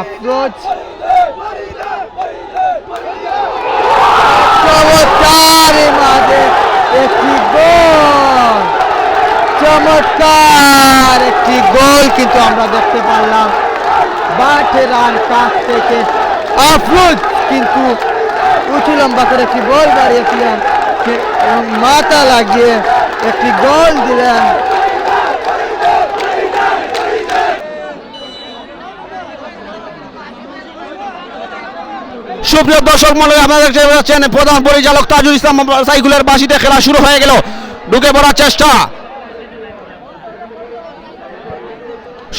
আফরোজ চমৎকার মাঝে একটি গোল। চমৎকার একটি গোল কিন্তু আমরা দেখতে পারলাম। বাট রান কাছ থেকে আফরোজ কিন্তু উঁচু লম্বা করে একটি বল বাড়িয়েছিলেন। মাথা লাগিয়ে একটি গোল দিলেন সুপ্রিয় দর্শক মনে আমাদের প্রধান পরিচালক তাজুল ইসলাম সাইকুলের বাসিতে খেলা শুরু হয়ে গেল। ঢুকে পড়ার চেষ্টা।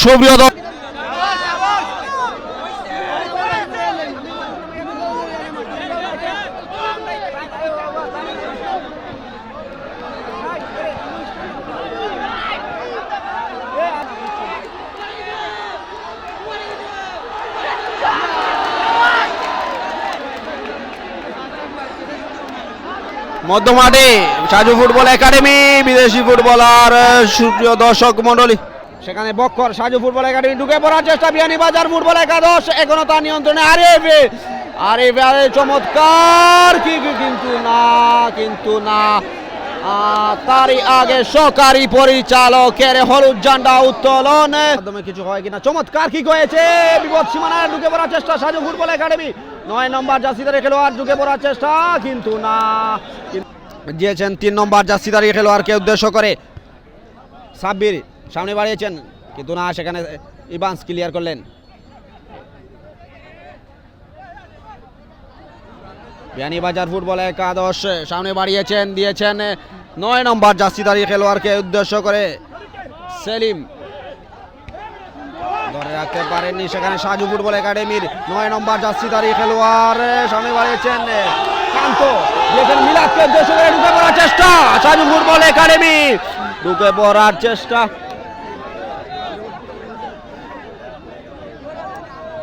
সুপ্রিয় দর্শক মধ্যমাঠে সাজু ফুটবল একাডেমি, বিদেশি ফুটবলার, সুপ্রিয় দর্শক মন্ডলী সেখানে বক্কর সাজু ফুটবল একাডেমি ঢুকে পড়ার চেষ্টা, বিয়ানি বাজার ফুটবল একাদশ এখনও তার নিয়ন্ত্রণে আরে আরিফ আরে চমৎকার, কি কিন্তু না কিন্তু না। তারই আগে সরকারি পরিচালকের হলুদ ঝান্ডা উত্তোলন। মাধ্যমে কিছু হয় কিনা, চমৎকার কি হয়েছে? বিপদ সীমানায় ঢুকে পড়ার চেষ্টা সাজু ফুটবল একাডেমি। নয় নম্বর জার্সিদারে খেলোয়াড় ঢুকে পড়ার চেষ্টা, কিন্তু না। দিয়েছেন তিন নম্বর জার্সিদারি খেলোয়াড়কে উদ্দেশ্য করে। সাব্বির, সামনে বাড়িয়েছেন, কিন্তু না, সেখানে ইবান্স ক্লিয়ার করলেন। বিয়ানীবাজার ফুটবল একাদশ, সামনে বাড়িয়েছেন, দিয়েছেন নয় নম্বর জার্সিদারি খেলোয়াড়কে উদ্দেশ্য করে সেলিম। ধরে রাখতে পারেননি সেখানে সাজু ফুটবল একাডেমির নয় নম্বর জার্সিদারি খেলোয়াড়, সামনে বাড়িয়েছেন দিয়েছেন মিলাদকে উদ্দেশ্য করে ঢুকে পড়ার চেষ্টা। ফুটবল একাডেমি ঢুকে পড়ার চেষ্টা।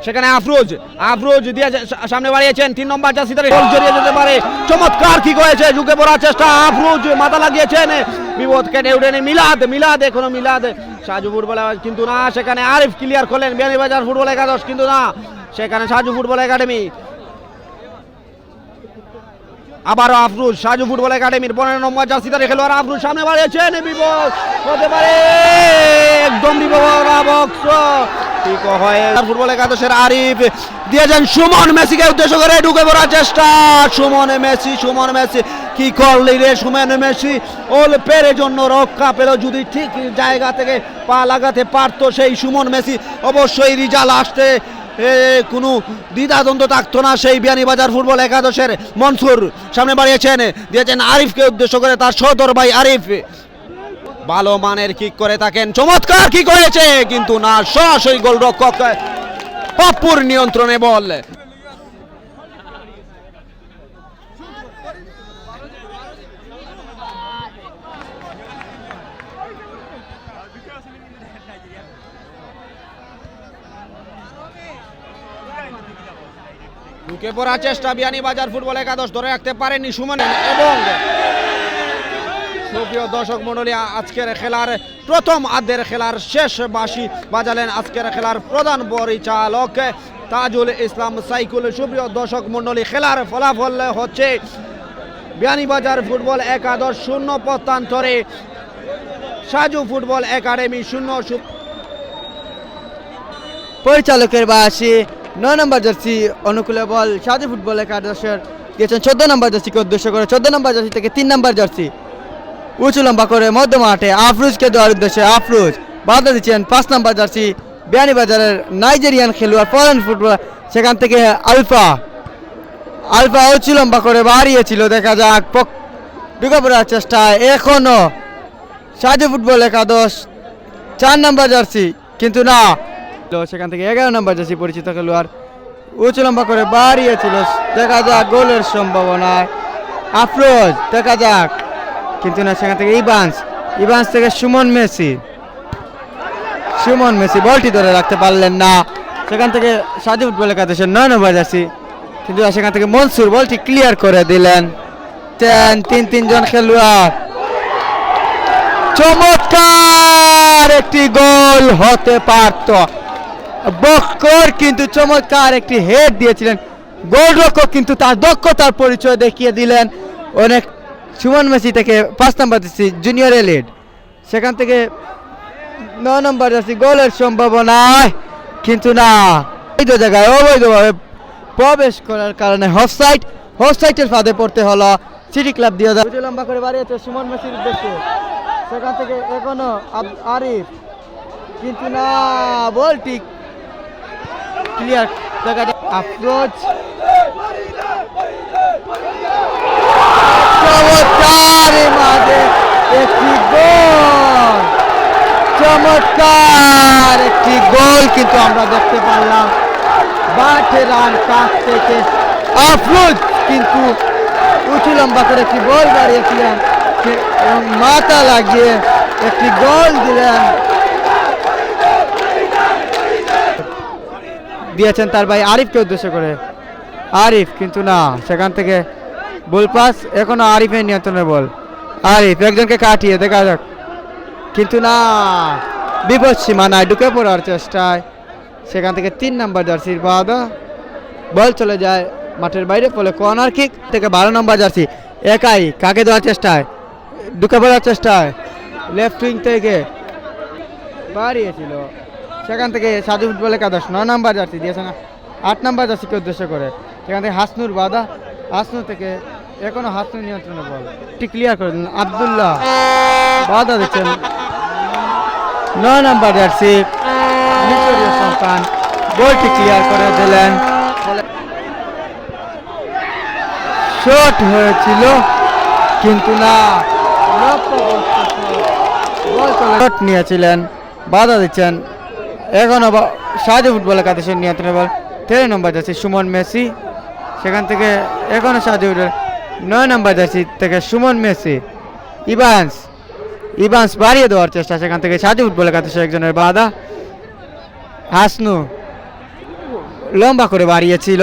সেখানে আফরোজ আফরোজ দিয়ে সামনে বাড়িয়েছেন তিন নম্বর গোল জড়িয়ে যেতে পারে। চমৎকার কি হয়েছে, ঢুকে পড়ার চেষ্টা। আফরোজ মাথা লাগিয়েছেন। বিপদ কেটে উঠেন মিলাদ মিলাদ, এখনও মিলাদ। সাজু ফুটবল কিন্তু না। সেখানে আরিফ ক্লিয়ার করলেন। বিয়ানীবাজার ফুটবল একাদশ কিন্তু না। সেখানে সাজু ফুটবল একাডেমি আবারও আফরুজ, সাজু ফুটবল একাডেমির পনেরো নম্বর জার্সিদারি খেলোয়াড় আফরুজ, সামনে বাড়িয়েছেন বিপদ, হতে পারে, একদম ফুটবল একাদশের আরিফ দিয়েছেন সুমন মেসিকে উদ্দেশ্য করে ঢুকে পড়ার চেষ্টা। সুমন মেসি সুমন মেসি, কি করলি রে সুমন মেসি? ওল পেরে জন্য রক্ষা পেল যদি ঠিক জায়গা থেকে পা লাগাতে পারতো সেই সুমন মেসি, অবশ্যই রিজাল আসতে কোনো দ্বিধাদ্বন্দ্ব থাকতো না সেই বিয়ানীবাজার ফুটবল একাদশের মনসুর। সামনে বাড়িয়েছেন, দিয়েছেন আরিফকে উদ্দেশ্য করে তার সদর ভাই আরিফ। ভালো মানের কিক করে থাকেন। চমৎকার কি করেছে, কিন্তু না, সরাসরি গোলরক্ষক, পাপ্পুর নিয়ন্ত্রণে বল। ঢুকে পড়ার চেষ্টা? বিয়ানীবাজার ফুটবল একাদশ ধরে রাখতে পারেনি সুমন এবং সুপ্রিয় দর্শক মণ্ডলী, আজকের খেলার প্রথম আর্ধের খেলার শেষ বাসি বাজালেন আজকের খেলার প্রধান পরিচালক তাজুল ইসলাম সাইকুল। সুপ্রিয় দর্শক মণ্ডলী, খেলার ফলাফল হচ্ছে বিয়ানীবাজার ফুটবল একাদশ শূন্য প্রত্যান্তরে সাজু ফুটবল একাডেমি শূন্য পরিচালকের বাসী নয় নম্বর জার্সি অনুকূলে বল সাজু ফুটবল একাদশের দিয়েছেন চোদ্দ নম্বর জার্সিকে উদ্দেশ্য করে। চোদ্দ নম্বর জার্সি থেকে তিন নম্বর জার্সি। উঁচু লম্বা করে মধ্য মাঠে আফরুজকে দেওয়ার উদ্দেশ্যে আফরুজ বাধা দিচ্ছেন পাঁচ নম্বর জার্সি বিয়ানীবাজারের নাইজেরিয়ান খেলোয়াড় ফরেন ফুটবল সেখান থেকে আলফা। আলফা উঁচু লম্বা করে বাড়িয়েছিল, দেখা যাক ঢুকে পড়ার চেষ্টা এখনও। সাজু ফুটবল একাদশ, চার নম্বর জার্সি, কিন্তু না তো সেখান থেকে এগারো নম্বর জার্সি পরিচিত খেলোয়াড় উঁচু লম্বা করে বাড়িয়েছিল দেখা যাক গোলের সম্ভাবনা আফরোজ, দেখা যাক। কিন্তু না, সেখান থেকে ইবান্স ইবান্স থেকে সুমন মেসি। সুমন মেসি বলটি ধরে রাখতে পারলেন না। সেখান থেকে সাজু ফুটবল একাদশের নয় নম্বর জার্সি। কিন্তু সেখান থেকে মনসুর বলটি ক্লিয়ার করে দিলেন। তিন তিন তিনজন খেলোয়াড়। চমৎকার একটি গোল হতে পারত। বক্কর কিন্তু চমৎকার একটি হেড দিয়েছিলেন। গোলরক্ষক কিন্তু তার দক্ষতার পরিচয় দেখিয়ে দিলেন। অনেক সুমন মেসি থেকে পাঁচ নাম্বার দিচ্ছি জুনিয়র এলিড সেখান থেকে ন নম্বর যাচ্ছি, গোলের সম্ভাবনায়। কিন্তু না, অবৈধ জায়গায়, অবৈধভাবে প্রবেশ করার কারণে হফসাইড হফসাইডের ফাঁদে পড়তে হলো সিটি ক্লাব দিয়ে। দেয় লম্বা করে বাড়িয়েছে সুমন মেসির উদ্দেশ্যে। সেখান থেকে এখনও আরিফ। কিন্তু না বল ঠিক ক্লিয়ার দেখা যায় আফরোজ চমৎকার এই মাঝে একটি গোল চমৎকার একটি গোল কিন্তু আমরা দেখতে পারলাম বাঠে রান কাছ থেকে আফরোজ কিন্তু উঁচু লম্বা করে একটি গোল বাড়িয়েছিলেন সে- এবং মাথা লাগিয়ে একটি গোল দিলেন দিয়েছেন তার ভাই আরিফকে উদ্দেশ্য করে। আরিফ কিন্তু না, সেখান থেকে বল পাস এখনও আরিফের নিয়ন্ত্রণে বল। আরিফ একজনকে কাটিয়ে, দেখা যাক। কিন্তু না, বিপদ সীমানায় ঢুকে পড়ার চেষ্টায় সেখান থেকে তিন নাম্বার জার্সির বাদা বল চলে যায় মাঠের বাইরে, ফলে কর্নার কিক থেকে বারো নম্বর জার্সি। একাই কাকে দেওয়ার চেষ্টায়? ঢুকে পড়ার চেষ্টায়। লেফট উইং থেকে বাড়িয়েছিল। সেখান থেকে সাজু ফুটবল একাদশ, নয় নাম্বার জার্সি দিয়েছে না আট নাম্বার জার্সিকে উদ্দেশ্য করে। সেখান থেকে হাসনুর বাদা হাসনুর থেকে এখনও হাসনুর নিয়ন্ত্রণে বল। এটি ক্লিয়ার করে দিলেন, আবদুল্লাহ বাধা দিচ্ছেন। নয় নাম্বার জার্সি সন্তান, বলটি ক্লিয়ার করে দিলেন। শট হয়েছিল, কিন্তু না শট নিয়েছিলেন, বাধা দিচ্ছেন। এখনও সাহায্য ফুটবল একাদশের নিয়ন্ত্রণে বল তেরো নম্বর যাচ্ছে সুমন মেসি। সেখান থেকে এখনও সাহায্য ফুটবল নয় নম্বর যাচ্ছি থেকে সুমন মেসি। ইভান্স ইভান্স বাড়িয়ে দেওয়ার চেষ্টা, সেখান থেকে সাহায্য ফুটবল একাদশের একজনের বাধা। হাসনু লম্বা করে বাড়িয়েছিল।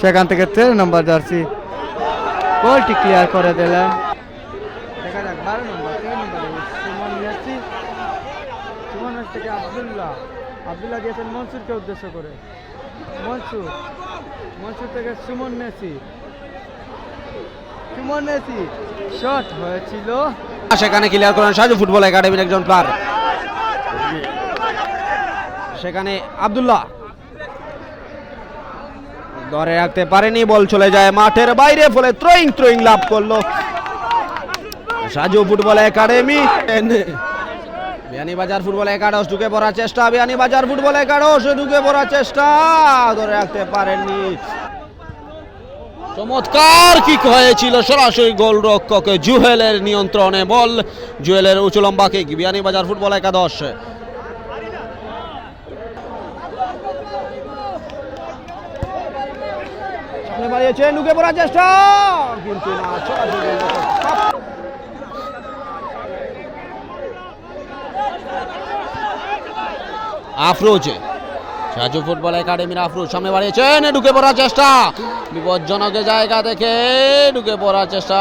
সেখান থেকে তেরো নম্বর জার্সি বলটি ক্লিয়ার করে দিলেন দেখা যাক বারো নম্বর তেরো number Sumon Messi Sumon Messi থেকে আবদুল্লাহ। আবদুল্লাহ দিয়েছেন মনসুরকে উদ্দেশ্য করে। মনসুর। মনসুর থেকে Sumon Messi. Sumon Messi. Shot হয়েছিল। সেখানে ক্লিয়ার করেন সাজু ফুটবল একাডেমির একজন প্লেয়ার। সেখানে আব্দুল্লাহ। ধরে রাখতে পারেনি, বল চলে যায় মাঠের বাইরে, ফলে থ্রোয়িং থ্রোয়িং লাভ করল। Saju football academy. Beanibazar football একাদশ ঢুকে পড়ার চেষ্টা বিয়ানীবাজার ফুটবল একাদশ ঢুকে পড়ার চেষ্টা ধরে রাখতে পারেননি। চমৎকার কিক হয়েছিল সরাসরি গোলরক্ষক জুহেলের নিয়ন্ত্রণে বল জুয়েলের উঁচু লম্বা কিক বিয়ানীবাজার ফুটবল একাদশ। সামনে বাড়িয়েছে ঢুকে পড়ার চেষ্টা কিন্তু না আফরোজ। সাজু ফুটবল একাডেমির আফরোজ, সামনে বাড়িয়েছেন, ঢুকে পড়ার চেষ্টা। বিপজ্জনক জায়গা থেকে ঢুকে পড়ার চেষ্টা।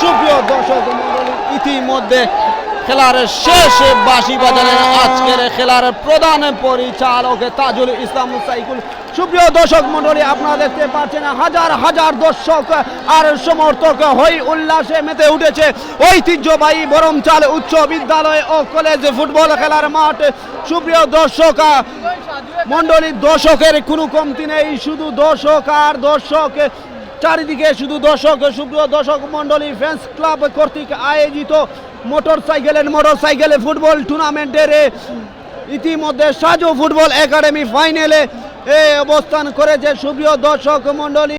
সুপ্রিয় দর্শক ইতিমধ্যে খেলার শেষ বাসি বাজারের আজকের খেলার প্রধান পরিচালক তাজুল ইসলাম সাইকুল। সুপ্রিয় দর্শক মণ্ডলী, আপনারা দেখতে পাচ্ছেন হাজার হাজার দর্শক আর সমর্থক হই উল্লাসে মেতে উঠেছে ঐতিহ্যবাহী বরমচাল উচ্চ বিদ্যালয় ও কলেজ ফুটবল খেলার মাঠ। সুপ্রিয় দর্শক, মণ্ডলী, দর্শকের কোনো কমতি নেই, শুধু দর্শক আর দর্শক। চারিদিকে শুধু দর্শক, সুপ্রিয় দর্শক মন্ডলী ফ্যান্স ক্লাব কর্তৃক আয়োজিত মোটর সাইকেলের মোটর সাইকেলে ফুটবল টুর্নামেন্টের ইতিমধ্যে সাজু ফুটবল একাডেমি ফাইনালে অবস্থান করেছে সুপ্রিয় দর্শক মন্ডলী